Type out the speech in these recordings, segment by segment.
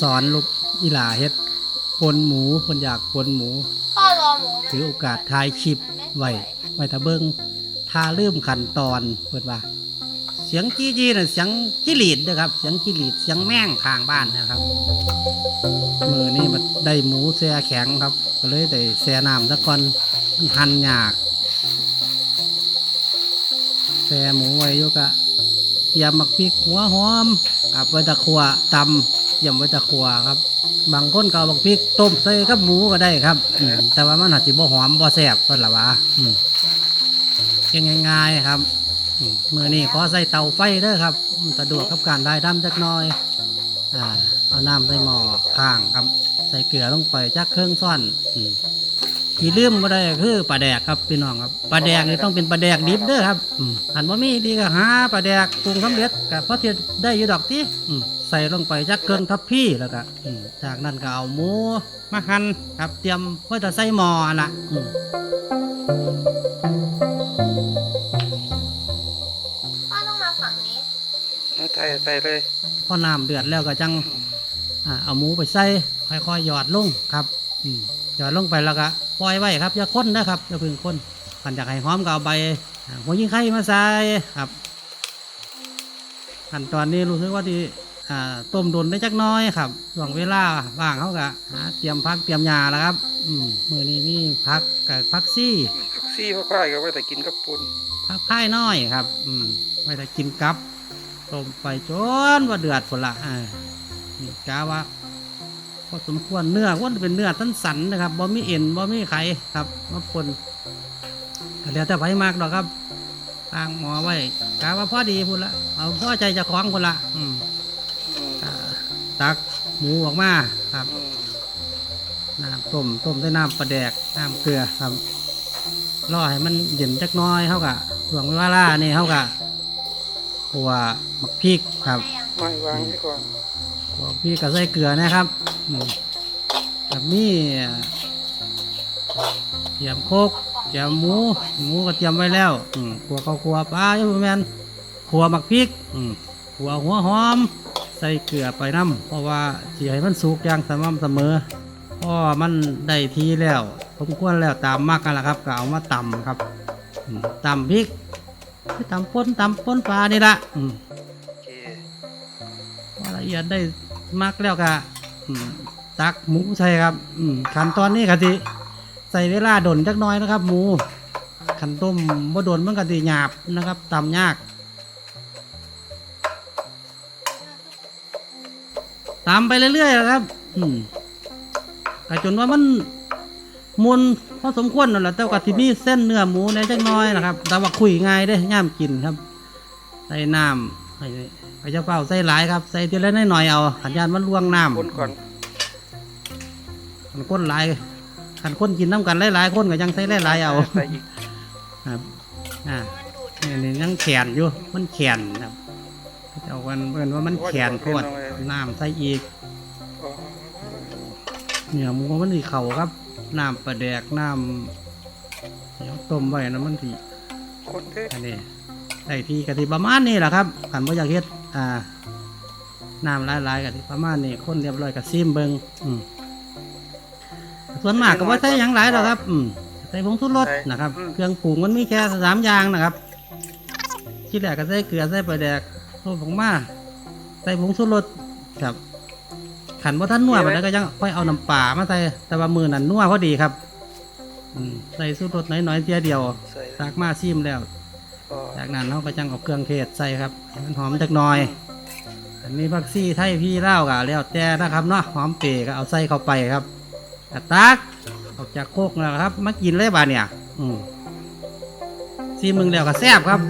สอนลูกอีหลาเฮ็ดปนหมูเพิ่นอยากปนหมู พ่อรอหมูมันถือโอกาสถ่ายคลิปไว้ไว้ถ้าเบิ่งถ้าลืมขั้นตอนเพิ่นว่า เสียงจี้จี้น่ะเสียงจิ้หลีดเด้อครับ เสียงจิ้หลีดเสียงแม่งข้างบ้านนะครับ มือนี่มันได้หมูแช่แข็งครับ ก็เลยได้แช่น้ำสักก่อนมันหั่นยากแช่หมูไว้อยกะเตรียมมักพริกหัวหอมกับไว้ตะขัวตำ ยมไว้ตะขัวครับ บางคนก็เอาบักพริกต้มใส่กับหมูก็ได้ครับอืมแต่ว่ามันอาจจะบ่หอมบ่แซ่บเพิ่นล่ะว่าอืมเฮ็ดง่ายๆครับอืมมือนี้ขอใส่เตาไฟเด้อครับมันสะดวกกับการได้ดำจักหน่อย อ่าเอาน้ำใส่หม้อข้างครับ ใส่เกลือลงไปจักเครื่องซ่อนอืมที่ลืมบ่ได้ก็คือปลาแดกครับพี่น้องครับปลาแดกนี่ต้องเป็นปลาแดกดิบเด้อครับอืมหันว่ามีดีก็หาปลาแดกปรุงสำเร็จก็พอที่ได้อยู่ดอกที่อืม ใส่ลงไปจักเครื่องทับพี่แล้วก็อืมจากนั้นก็เอาหมูมาหั่นครับเตรียมเพื่อจะใส่หม้อนั่นละอืมพ่อต้องมาฝั่งนี้ เอาใส่ใส่เลย พอน้ำเดือดแล้วก็จังอ่าเอาหมูไปใส่ค่อยๆหยอดลงครับอืมหยอดลงไปแล้วก็ปล่อยไว้ครับอย่าค้นนะครับอย่าเพึ่งค้นขันอยากให้หอมก็เอาใบอ่าหัวยิงไข่มาใส่ครับขั้นตอนนี้รู้สึกว่าที่อ่า ต้มโดนได้จักหน้อยครับช่วงเวลาว่างเขาก็หาเตรียมพักเตรียมยาแล้วครับ อืมมือนี้มีพักกับพักซี่ผักซี่พ่อค่ายก็ไว้แต่กินกับปุ่นพักไพ่น้อยครับ อืมไว้แต่กินกับต้มไปจนว่าเดือดผลละอ่านี่กาว่าพอสมควรเนื้อว่าเป็นเนื้อสันสันๆนะครับบ่มีเอ็นบ่มีไข่ครับมาปนก็แล้วแต่ไผมากดอกครับตั้งหมอไว้กาว่าพอดีพุ่นละเอาพอใจเจะคล้าของพุ่นละอืมอืมอ่า ตักหมูออกมาครับอืมน้ำต้มต้มด้วยน้ำปลาแดกน้ำเกลือครับรอให้มันเย็นจักหน้อยเท่ากับห่วงเวลานี่เท่ากับขัวหมักพริกครับไม่วางไว้ก่อนขัวพริกกับใส่เกลือนะครับอืมกับนี่เตรียมโคกเตรียมหมู หมูก็เตรียมไว้แล้วอืมขัวข้าวขัวปลาอยู่แมนขัวหมักพริกอืมขัวหัวหอมใส่เกลือไปน้ำเพราะว่าสิให้มันสุกอย่างสม่ำเสมอพอมันได้ทีแล้วผมควรแล้วตามมากกันละครับก็เอามาตำครับอืมตำพริกตำป่นตำป่นปลานี่ละอืมโอเคพอละเอียดได้มากแล้วก็อืมตักหมูใส่ครับอืมขั้นตอนนี้ก็สิใส่เวลาดนจักหน้อยนะครับ หมูขันต้มบ่ดนมันก็สิหยาบนะครับตำยาก ตำไปเรื่อยๆนะครับ อืมก็จนว่ามันมุนพอสมควรนั่นแหละแต่ว่าที่มีเส้นเนื้อหมูในจักหน้อยนะครับ แต่ว่าคุยง่ายได้ย่ามกินครับ ใส่น้ำให้ไปเจ้าเฝ้าใส่หลายครับ ใส่ทีละน้อยๆเอาขันยานมันล่วงน้ำคนก่อนขันคนหลายขันคนกินน้ำกันหลายๆคนก็ยังใส่หลายๆเอาใส่อีกครับอ่ามันดูดนี่นี่ยังแขนอยู่มันแขนครับ เอากันเพื่อนว่ามันแขนโคตรน้ำใส่อีกอ๋อเนื้อหมูมันสีเข่าครับน้ำปลาแดกน้ำเดี๋ยวต้มไว้นะมันสีคนเท่อันนี้ไอ้ที่กะทิประมาณนี้แหละครับขันว่าอยากเฮ็ดอ่าน้ำหลายๆกะทิประมาณนี้คนเรียบร้อยกับซิมเบิงอืมส่วนมากก็ว่าใส่หยังหลายหรอกครับ อืมใส่ผงชูรสนะครับ เครื่องปรุงมันมีแค่สามอย่างนะครับที่แรกก็ใส่เกลือใส่ปลาแดก โซ่ผงมาใส่ผงชูรสครับขันว่าท่านนัวไปแล้วก็ยังค่อยเอาน้ำปลามาใส่แต่ว่ามือนั่นนัวพอดีครับอืมใส่สูตรรสน้อยๆเทียเดียวใส่ตักมาซิมแล้วอ๋อจากนั้นเราก็จังเอาเครื่องเทศใส่ครับให้มันหอมจักหน่อย อันนี้ผักซี่ไทยพี่เล่าวกะแล้วแต่นะครับเนาะหอมเปรย์ก็เอาใส่เข้าไปครับกระตักออกจากโคกแล้วครับ มากินเลยบาดเนี่ยอืมซีมึงแล้วก็แซ่บครับ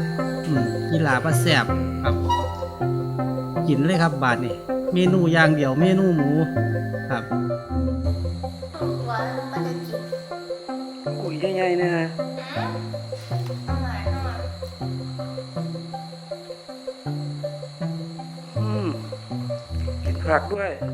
อืมกีฬาปลาแซ่บครับ กินเลยครับบาดนี่เมนูอย่างเดียวเมนูหมูครับตัวมันจะกินกุยใหญ่ๆนะฮะเอามาเอามาอืมกินผักด้วยอร่อย